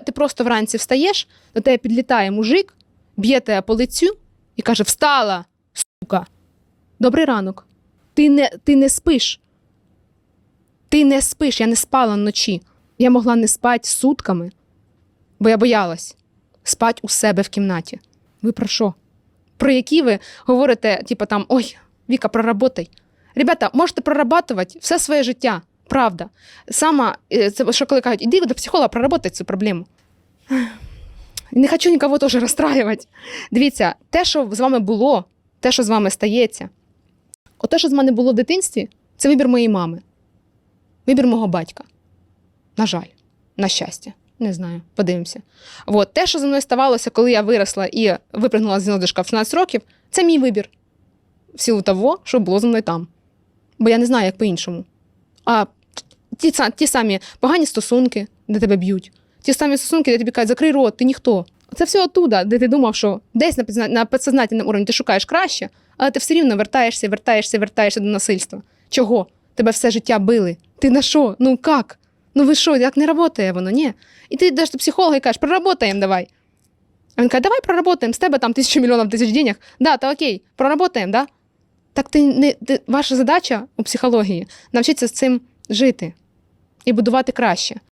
Ти просто вранці встаєш, до тебе підлітає мужик, б'є тебе по лицю і каже: Встала, сука. Добрий ранок. Ти не, ти не спиш. Ти не спиш, я не спала вночі. Я могла не спати сутками, бо я боялась спати у себе в кімнаті. Ви про що? Про які ви говорите, типу там, ой, Віка, проработай. Ребята, можете прорабатувати все своє життя, правда. Сама, е, це що коли кажуть, іди до психолога, проработай цю проблему. Не хочу нікого теж розстраювати. Дивіться, те, що з вами було, те, що з вами стається, те, що з мене було в дитинстві, це вибір моєї мами, вибір мого батька. На жаль, на щастя. Не знаю, подивимося. От, те, що зі мною ставалося, коли я виросла і випрыгнула з гніздочка в 16 років, це мій вибір. В силу того, що було зі мною там. Бо я не знаю, як по-іншому. А ті, ті самі погані стосунки, де тебе б'ють, ті самі стосунки, де тобі кажуть, закрий рот, ти ніхто. Це все оттуда, де ти думав, що десь на, на підсознательному уровні ти шукаєш краще, але ти все рівно вертаєшся, вертаєшся, вертаєшся до насильства. Чого? Тебе все життя били. Ти на що? Ну як? Ну ви що, як не працює воно? Ні. І ти йдеш до психолога і кажеш, проработаємо давай. А він каже, давай проработаємо, з тебе там тисячу мільйонів тисяч денег. Да, та окей, проработаємо, да? Так ти не ти, ваша задача у психології навчитися з цим жити і будувати краще.